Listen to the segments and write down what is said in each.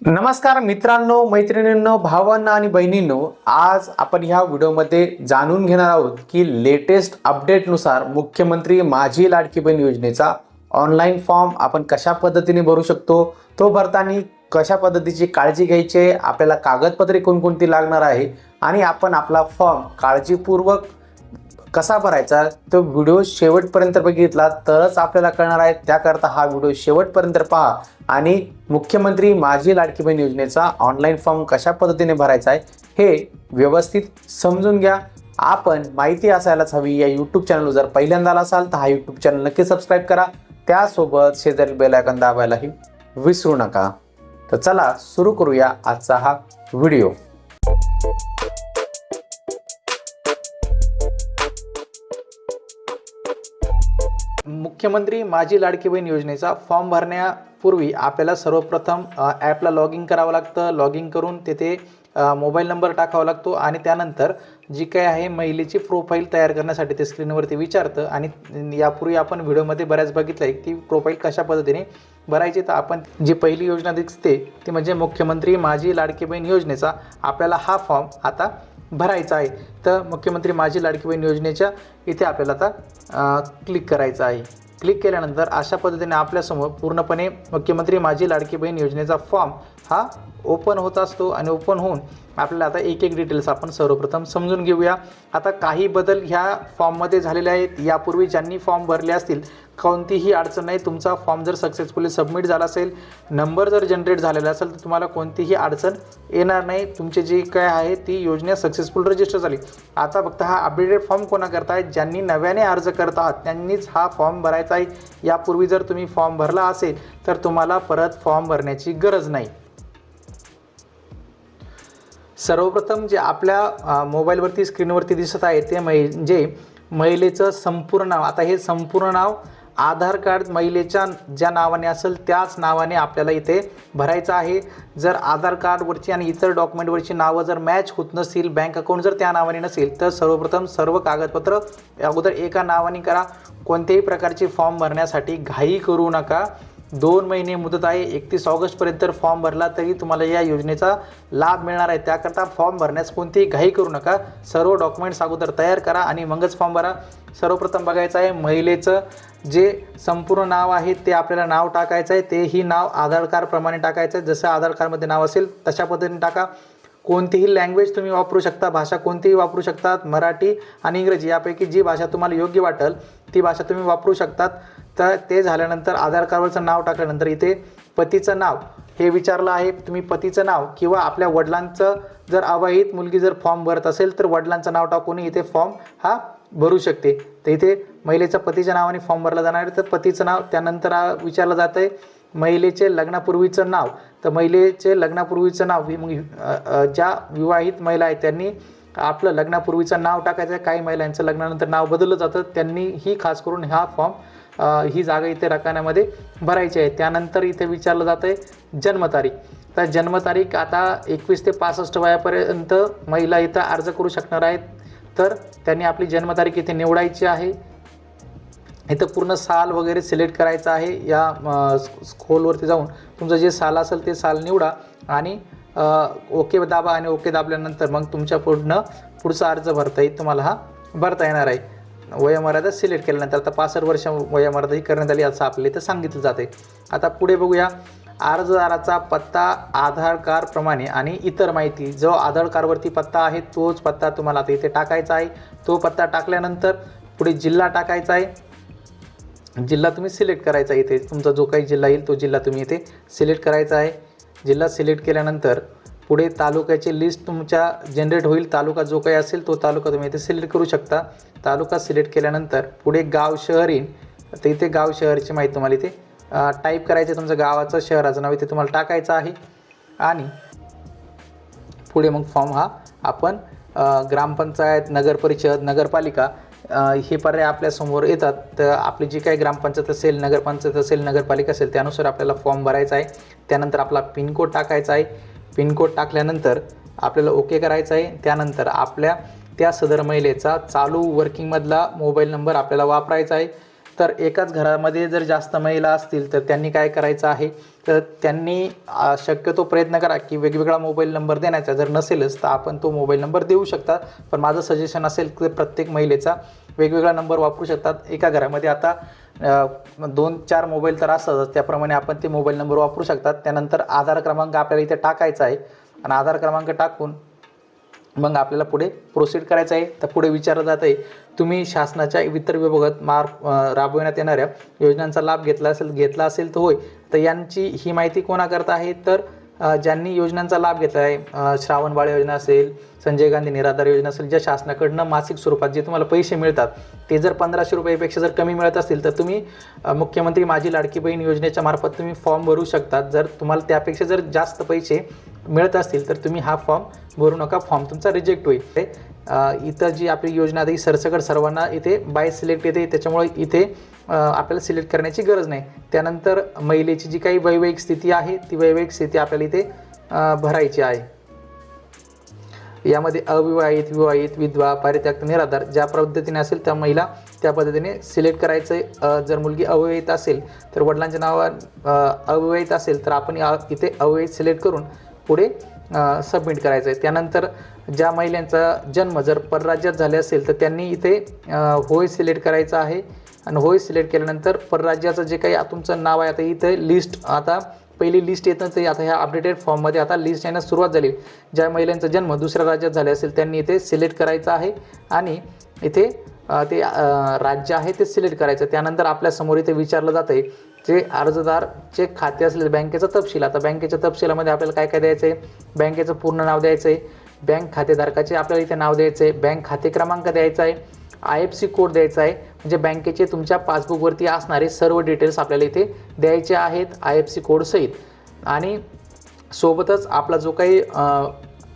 नमस्कार मित्रांनो मैत्रिणींनो भावांना आणि बहिणींनो आज आपण ह्या व्हिडिओमध्ये जाणून घेणार आहोत की लेटेस्ट अपडेटनुसार मुख्यमंत्री माझी लाडकी बहीण योजनेचा ऑनलाईन फॉर्म आपण कशा पद्धतीने भरू शकतो तो भरताना कशा पद्धतीची काळजी घ्यायची आहे आपल्याला कागदपत्रे कोणकोणती लागणार आहे आणि आपण आपला फॉर्म काळजीपूर्वक कसा भरायचा तो व्हिडिओ शेवटपर्यंत बघितला तरच आपल्याला कळणार आहे. त्याकरता हा व्हिडिओ शेवटपर्यंत पहा. आणि मुख्यमंत्री माझी लाडकी बहीण योजनेचा ऑनलाईन फॉर्म कशा पद्धतीने भरायचा आहे हे व्यवस्थित समजून घ्या. आपण माहिती असायलाच हवी या यूट्यूब चॅनल जर पहिल्यांदा आला असाल तर हा यूट्यूब चॅनल नक्की सबस्क्राईब करा. त्यासोबत शेजारी बेलायकन दाबायलाही विसरू नका. तर चला सुरू करूया आजचा हा व्हिडिओ. मुख्यमंत्री माझी लाडकी बहीण योजनेचा फॉर्म भरण्यापूर्वी आपल्याला सर्वप्रथम ॲपला लॉग इन करावं लागतं. लॉग इन करून तेथे मोबाईल नंबर टाकावा लागतो आणि त्यानंतर जी काय आहे महिलेची प्रोफाईल तयार करण्यासाठी ते स्क्रीनवरती विचारतं आणि यापूर्वी आपण व्हिडिओमध्ये बऱ्याच बघितलं आहे की प्रोफाईल कशा पद्धतीने भरायची. तर आपण जी पहिली योजना दिसते ती म्हणजे मुख्यमंत्री माझी लाडकी बहीण योजनेचा आपल्याला हा फॉर्म आता भरायचा आहे. तर मुख्यमंत्री माझी लाडकी बहीण योजनेच्या इथे आपल्याला आता क्लिक करायचं आहे. क्लिक केल्यानंतर अशा पद्धतीने आपल्यासमोर पूर्णपणे मुख्यमंत्री माझी लाडकी बहीण योजनेचा फॉर्म हा ओपन होत असतो आणि ओपन होऊन आपल्याला आता एक एक डिटेल्स आपण सर्वप्रथम समजून घेऊया. आता काही बदल ह्या फॉर्ममध्ये झालेले आहेत. यापूर्वी ज्यांनी फॉर्म भरले असतील कोणतीही अडचण नाही. तुमचा फॉर्म जर सक्सेसफुली सबमिट झाला असेल नंबर जर जनरेट झालेला असेल तर तुम्हाला कोणतीही अडचण येणार नाही. तुमची जी काय आहे ती योजना सक्सेसफुल रजिस्टर झाली. आता फक्त हा अपडेटेड फॉर्म कोणा आहे? ज्यांनी नव्याने अर्ज करत आहात त्यांनीच हा फॉर्म भरायचा आहे. यापूर्वी जर तुम्ही फॉर्म भरला असेल तर तुम्हाला परत फॉर्म भरण्याची गरज नाही. सर्वप्रथम जे आपल्या मोबाईलवरती स्क्रीनवरती दिसत आहे ते म्हणजे महिलेचं संपूर्ण नाव. आता हे संपूर्ण नाव आधार कार्ड महिलेच्या ज्या नावाने असेल त्याच नावाने आपल्याला इथे भरायचं आहे. जर आधार कार्डवरची आणि इतर डॉक्युमेंटवरची नावं जर मॅच होत नसतील बँक अकाउंट जर त्या नावाने नसेल तर सर्वप्रथम सर्व कागदपत्र अगोदर एका नावाने करा. कोणत्याही प्रकारचे फॉर्म भरण्यासाठी घाई करू नका. दोन महिने मुदत आहे एकतीस ऑगस्टपर्यंत जर फॉर्म भरला तरी तुम्हाला या योजनेचा लाभ मिळणार आहे. त्याकरता फॉर्म भरण्यास कोणतीही घाई करू नका. सर्व डॉक्युमेंट्स अगोदर तयार करा आणि मगच फॉर्म भरा. सर्वप्रथम बघायचं आहे महिलेचं जे संपूर्ण नाव आहे ते आपल्याला नाव टाकायचं आहे तेही नाव आधार कार्डप्रमाणे टाकायचं आहे. जसं आधार कार्डमध्ये नाव असेल तशा पद्धतीने टाका. कोणतीही लँग्वेज तुम्ही वापरू शकता भाषा कोणतीही वापरू शकतात मराठी आणि इंग्रजी यापैकी जी भाषा तुम्हाला योग्य वाटेल ती भाषा तुम्ही वापरू शकतात. तर ते झाल्यानंतर आधार कार्डवरचं नाव टाकल्यानंतर इथे पतीचं नाव हे विचारलं आहे. तुम्ही पतीचं नाव किंवा आपल्या वडिलांचं जर अवाहित मुलगी जर फॉर्म भरत असेल तर वडिलांचं नाव टाकूनही इथे फॉर्म हा भरू शकते. तर इथे महिलेच्या पतीच्या नावाने फॉर्म भरला जाणार आहे. तर पतीचं नाव त्यानंतर विचारलं जातं आहे महिलेचे लग्नापूर्वीचं नाव. तर महिलेचे लग्नापूर्वीचं नाव मग ज्या विवाहित महिला आहेत त्यांनी आपलं लग्नापूर्वीचं नाव टाकायचं आहे. काही महिलांचं लग्नानंतर नाव बदललं जातं. त्यांनी ही खास करून हा फॉर्म ही जागा इथे रकान्यामध्ये भरायची आहे. त्यानंतर इथे विचारलं जातं आहे जन्मतारीख. तर जन्मतारीख आता एकवीस ते पासष्ट वयापर्यंत महिला इथं अर्ज करू शकणार आहेत. तर त्यांनी आपली जन्मतारीख इथे निवडायची आहे. इथं पूर्ण साल वगैरे सिलेक्ट करायचं आहे. या खोलवरती जाऊन तुमचं जे साल असेल ते साल निवडा आणि ओके दाबा आणि ओके दाबल्यानंतर मग तुमच्या पूर्ण पुढचा अर्ज भरता येईल. तुम्हाला हा भरता येणार आहे. वयोमर्यादा सिलेक्ट केल्यानंतर आता पासष्ट वर्ष वयोमर्यादा ही करण्यात आली असं आपल्या इथं सांगितलं जाते आता पुढे बघूया. अर्जदाराचा पत्ता आधार कार्डप्रमाणे आणि इतर माहिती. जो आधार कार्डवरती पत्ता आहे तोच पत्ता तुम्हाला आता इथे टाकायचा आहे. तो पत्ता टाकल्यानंतर पुढे जिल्हा टाकायचा आहे. जिल्हा तुम्ही सिलेक्ट करायचा आहे इथे. तुमचा जो काही जिल्हा येईल तो जिल्हा तुम्ही इथे सिलेक्ट करायचा आहे. जिल्हा सिलेक्ट केल्यानंतर पुढे तालुक्याची लिस्ट तुमच्या जनरेट होईल. तालुका जो काही असेल तो तालुका तुम्ही इथे सिलेक्ट करू शकता. तालुका सिलेक्ट केल्यानंतर पुढे गाव शहर येईल. तर इथे गाव शहरची माहिती तुम्हाला इथे टाईप करायचं आहे तुमचं गावाचं शहराचं नाव इथे तुम्हाला टाकायचं आहे. आणि पुढे मग फॉर्म हा आपण ग्रामपंचायत नगरपरिषद नगरपालिका हे पर्याय आपल्यासमोर येतात. तर आपली जी काही ग्रामपंचायत असेल नगरपंचायत असेल नगरपालिका असेल त्यानुसार आपल्याला फॉर्म भरायचा आहे. त्यानंतर आपला पिनकोड टाकायचा आहे. पिनकोड टाकल्यानंतर आपल्याला ओके करायचं आहे. त्यानंतर आपल्या त्या सदर महिलेचा चालू वर्किंगमधला मोबाईल नंबर आपल्याला वापरायचा आहे. तर एकाच घरामध्ये जर जास्त महिला असतील तर त्यांनी काय करायचं आहे? तर त्यांनी शक्यतो प्रयत्न करा की वेगवेगळा मोबाईल नंबर देण्याचा. जर नसेलच तर आपण तो मोबाईल नंबर देऊ शकता. पण माझं सजेशन असेल की प्रत्येक महिलेचा वेगवेगळा नंबर वापरू शकतात. एका घरामध्ये आता दोन चार मोबाईल तर असतातच. त्याप्रमाणे आपण ते मोबाईल नंबर वापरू शकतात. त्यानंतर आधार क्रमांक आपल्याला इथे टाकायचा आहे. आणि आधार क्रमांक टाकून मग आपल्याला पुढे प्रोसीड करायचं आहे. तर पुढे विचारलं जात आहे तुम्ही शासनाच्या इतर विभागात मार राबविण्यात येणाऱ्या योजनांचा लाभ घेतला असेल घेतला असेल तर होय. तर यांची ही माहिती कोणाकरता आहे? तर ज्यांनी योजनांचा लाभ घेतला आहे श्रावणबाळ श्रावण बाळ योजना असेल संजय गांधी निराधार योजना असेल ज्या शासनाकडनं मासिक स्वरूपात जे तुम्हाला पैसे मिळतात ते जर पंधराशे रुपयापेक्षा जर कमी मिळत असतील तर तुम्ही मुख्यमंत्री माझी लाडकी बहीण योजनेच्या मार्फत तुम्ही फॉर्म भरू शकतात. जर तुम्हाला त्यापेक्षा जर जास्त पैसे मिळत असतील तर तुम्ही हा फॉर्म भरू नका. फॉर्म तुमचा रिजेक्ट होईल. इतर इथं जी आपली योजना आहे ही सरसकट सर्वांना इथे बाय सिलेक्ट येते. त्याच्यामुळे इथे आपल्याला सिलेक्ट करण्याची गरज नाही. त्यानंतर महिलेची जी काही वैवाहिक स्थिती आहे ती वैवाहिक स्थिती आपल्याला इथे भरायची आहे. यामध्ये अविवाहित विवाहित विधवा पारित्याग निराधार ज्या पद्धतीने असेल त्या महिला त्या पद्धतीने सिलेक्ट करायचं आहे जर मुलगी अविवाहित असेल तर वडिलांच्या नावा अविवाहित असेल तर आपण इथे अविवाहित सिलेक्ट करून पुढे सबमिट करायचं आहे त्यानंतर ज्या महिलांचा जन्म जर परराज्यात झाले असेल तर त्यांनी इथे होय सिलेक्ट करायचं आहे. आणि होय सिलेक्ट केल्यानंतर परराज्याचं जे काही तुमचं नाव आहे आता इथे लिस्ट आता पहिली लिस्ट येतं ते आता ह्या अपडेटेड फॉर्ममध्ये आता लिस्ट येण्यास सुरुवात झाली. ज्या महिलांचा जन्म दुसऱ्या राज्यात झाले असेल त्यांनी इथे सिलेक्ट करायचं आहे. आणि इथे ते राज्य आहे ते सिलेक्ट करायचं. त्यानंतर आपल्यासमोर इथे विचारलं जातं आहे जे अर्जदारचे खाते असलेले बँकेचा तपशील आता बँकेच्या तपशिलामध्ये आपल्याला काय काय द्यायचं आहे बँकेचं पूर्ण नाव द्यायचं आहे बँक खातेधारकाचे आपल्याला इथे नाव द्यायचं आहे बँक खाते क्रमांक द्यायचा आहे आय एफ सी कोड द्यायचा आहे म्हणजे बँकेचे तुमच्या पासबुकवरती असणारे सर्व डिटेल्स आपल्याला इथे द्यायचे आहेत आय एफ सी कोडसहित आणि सोबतच आपला जो काही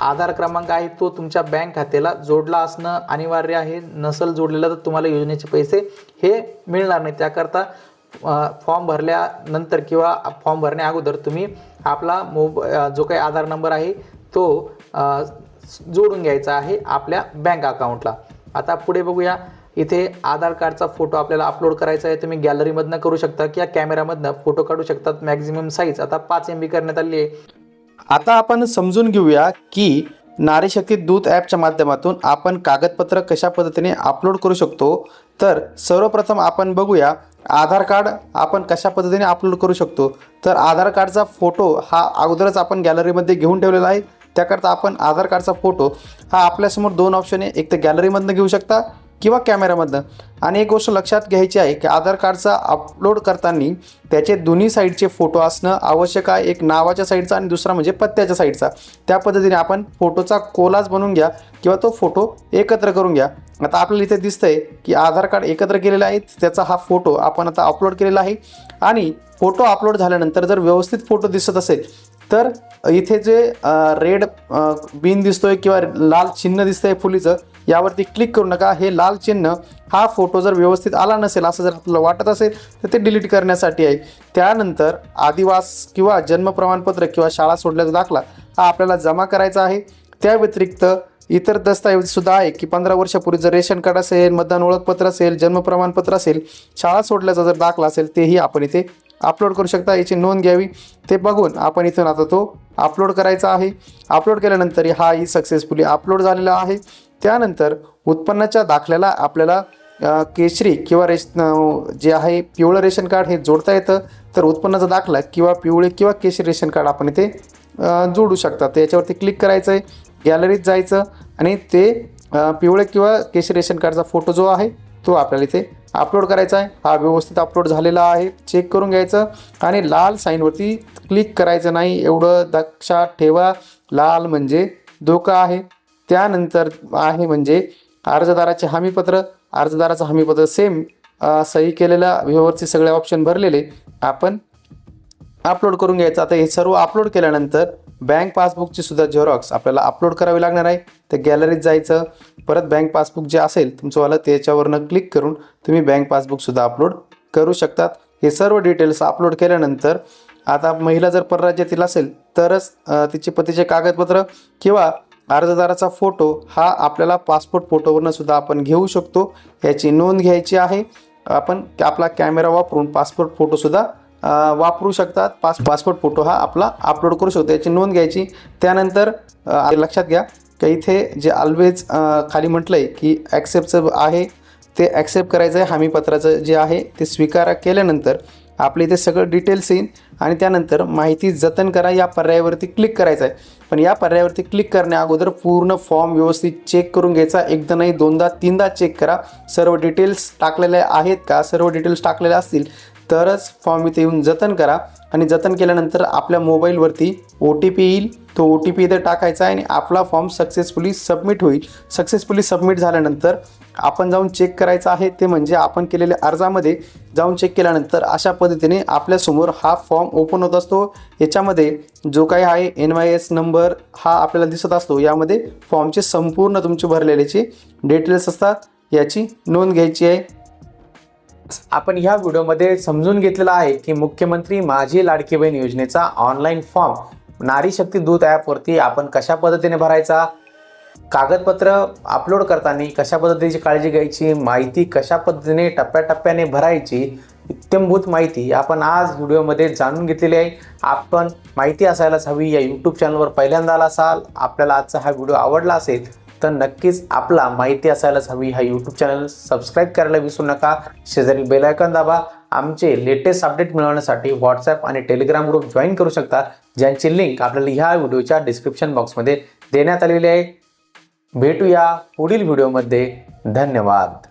आधार क्रमांक आहे तो तुमच्या बँक खात्याला जोडला असणं अनिवार्य आहे. नसल जोडलेलं तर तुम्हाला योजनेचे पैसे हे मिळणार नाही. त्याकरता फॉर्म भरल्यानंतर किंवा फॉर्म भरण्या अगोदर तुम्ही आपला मोब जो काही आधार नंबर आहे तो जोडून घ्यायचा आहे आपल्या बँक अकाउंटला आता पुढे बघूया. इथे आधार कार्डचा फोटो आपल्याला अपलोड करायचा आहे. तुम्ही गॅलरीमधनं करू शकता किंवा कॅमेरामधनं फोटो काढू शकतात मॅक्झिमम साईज आता पाच एम बी करण्यात आली आहे. आता आपण समजून घेऊया की नारीशक्ती दूत ॲपच्या माध्यमातून आपण कागदपत्र कशा पद्धतीने अपलोड करू शकतो. तर सर्वप्रथम आपण बघूया आधार कार्ड आपण कशा पद्धतीने अपलोड करू शकतो? तर आधार कार्डचा फोटो हा अगोदरच आपण गॅलरीमध्ये घेऊन ठेवलेला आहे. त्याकरता आपण आधार कार्डचा फोटो हा आपल्यासमोर दोन ऑप्शन आहे. एक तर गॅलरीमधनं घेऊ शकता किंवा कॅमेऱ्यामधनं आणि एक गोष्ट लक्षात घ्यायची आहे की आधार कार्डचा अपलोड करताना त्याचे दोन्ही साईडचे फोटो असणं आवश्यक आहे. एक नावाच्या साईडचा आणि दुसरा म्हणजे पत्त्याच्या साईडचा त्या पद्धतीने आपण फोटोचा कोलाज बनवून घ्या किंवा तो फोटो एकत्र करून घ्या. आता आपल्याला इथे दिसतंय की आधार कार्ड एकत्र केलेलं आहे त्याचा हा फोटो आपण आता अपलोड केलेला आहे. आणि फोटो अपलोड झाल्यानंतर जर व्यवस्थित फोटो दिसत असेल तर इथे जे रेड बिन दिसतोय किंवा लाल चिन्ह दिसतंय फुलीचं यावरती क्लिक करू नका. हे लाल चिन्ह हा फोटो जर व्यवस्थित आला नसेल असं जर आपल्याला वाटत असेल तर ते डिलीट करण्यासाठी आहे. त्यानंतर आदिवास किंवा जन्म प्रमाणपत्र किंवा शाळा सोडल्याचा दाखला हा आपल्याला जमा करायचा आहे. त्या व्यतिरिक्त इतर दस्तऐवजसुद्धा आहे की पंधरा वर्षापूर्वी जर रेशन कार्ड असेल मतदान ओळखपत्र असेल जन्म प्रमाणपत्र असेल शाळा सोडल्याचा जर दाखला असेल तेही आपण इथे अपलोड करू शकता. याची नोंद घ्यावी. ते बघून आपण इथून आता तो अपलोड करायचा आहे. अपलोड केल्यानंतर हा ही सक्सेसफुली अपलोड झालेला आहे. त्यानंतर उत्पन्नाच्या दाखल्याला आपल्याला केशरी किंवा रेश जे आहे पिवळं रेशन कार्ड हे जोडता येतं. तर उत्पन्नाचा दाखला किंवा पिवळे किंवा केशरी रेशन कार्ड आपण इथे जोडू शकता. तर याच्यावरती क्लिक करायचं आहे गॅलरीत जायचं आणि ते पिवळे किंवा केशरी रेशन कार्डचा फोटो जो आहे तो आपल्याला इथे अपलोड करायचा आहे. हा व्यवस्थित अपलोड झालेला आहे. चेक करून घ्यायचं आणि लाल साईनवरती क्लिक करायचं नाही. एवढं दक्षात ठेवा. लाल म्हणजे धोका आहे. त्यानंतर आहे म्हणजे अर्जदाराचे हमीपत्र. अर्जदाराचं हमीपत्र सेम सही केलेलं व्यवहारचे सगळे ऑप्शन भरलेले. आपण अपलोड करून घ्यायचं. आता हे सर्व अपलोड केल्यानंतर बँक पासबुकची सुद्धा झेरॉक्स आपल्याला अपलोड करावी लागणार आहे. तर गॅलरीत जायचं. परत बँक पासबुक जे असेल तुमचंवालं त्याच्यावरनं क्लिक करून तुम्ही बँक पासबुकसुद्धा अपलोड करू शकतात. हे सर्व डिटेल्स अपलोड केल्यानंतर आता महिला जर परराज्यातील असेल तरच तिचे पतीचे कागदपत्र किंवा अर्जदाराचा फोटो हा आपल्याला पासपोर्ट फोटोवरनं सुद्धा आपण घेऊ शकतो. याची नोंद घ्यायची आहे. आपण आपला कॅमेरा वापरून पासपोर्ट फोटोसुद्धा वापरू शकतात. पास पासपोर्ट फोटो हा आपला अपलोड करू शकतो. याची नोंद घ्यायची. त्यानंतर लक्षात घ्या की इथे जे ऑलवेज खाली म्हटलं आहे की ॲक्सेप्टचं आहे ते ॲक्सेप्ट करायचं आहे हमीपत्राचं जे आहे ते स्वीकार केल्यानंतर आपले इथे सगळं डिटेल्स येईल आणि त्यानंतर माहिती जतन करा. या पर्यायावरती क्लिक करायचं आहे पण या पर्यायावरती क्लिक करण्या अगोदर पूर्ण फॉर्म व्यवस्थित चेक करून घ्यायचा. एकदा नाही दोनदा तीनदा चेक करा. सर्व डिटेल्स टाकलेले आहेत का? सर्व डिटेल्स टाकलेले असतील तरच फॉर्म इथे येऊन जतन करा. आणि जतन केल्यानंतर आपल्या मोबाईलवरती ओ टी पी येईल. तो ओ टी पी इथे टाकायचा आहे आणि आपला फॉर्म सक्सेसफुली सबमिट होईल. सक्सेसफुली सबमिट झाल्यानंतर आपण जाऊन चेक करायचं आहे. ते म्हणजे आपण केलेल्या अर्जामध्ये जाऊन चेक केल्यानंतर अशा पद्धतीने आपल्यासमोर हा फॉर्म ओपन होत असतो. याच्यामध्ये जो काही आहे एन वाय एस नंबर हा आपल्याला दिसत असतो. यामध्ये फॉर्मचे संपूर्ण तुमचे भरलेल्याचे डिटेल्स असतात. याची नोंद घ्यायची आहे. आपण ह्या व्हिडिओमध्ये समजून घेतलेलं आहे की मुख्यमंत्री माझी लाडकी बहीण योजनेचा ऑनलाईन फॉर्म नारी शक्ती दूत ॲपवरती आपण कशा पद्धतीने भरायचा? कागदपत्र अपलोड करताना कशा पद्धतीची काळजी घ्यायची? माहिती कशा पद्धतीने टप्प्याटप्प्याने भरायची? इत्यंभूत माहिती आपण आज व्हिडिओमध्ये जाणून घेतलेली आहे. आपण माहिती असायलाच हवी या यूट्यूब चॅनलवर पहिल्यांदा आला असाल आपल्याला आजचा हा व्हिडिओ आवडला असेल तर नक्कीच आपला माहिती असायलाच हवी. हा यूट्यूब चॅनल सबस्क्राईब करायला विसरू नका. शेजारी बेलायकन दाबा. आमचे लेटेस्ट अपडेट मिळवण्यासाठी व्हॉट्सॲप आणि टेलिग्राम ग्रुप जॉईन करू शकता. ज्यांची लिंक आपल्याला ह्या व्हिडिओच्या डिस्क्रिप्शन बॉक्समध्ये देण्यात आलेली आहे. भेटूया पुढील व्हिडिओमध्ये धन्यवाद.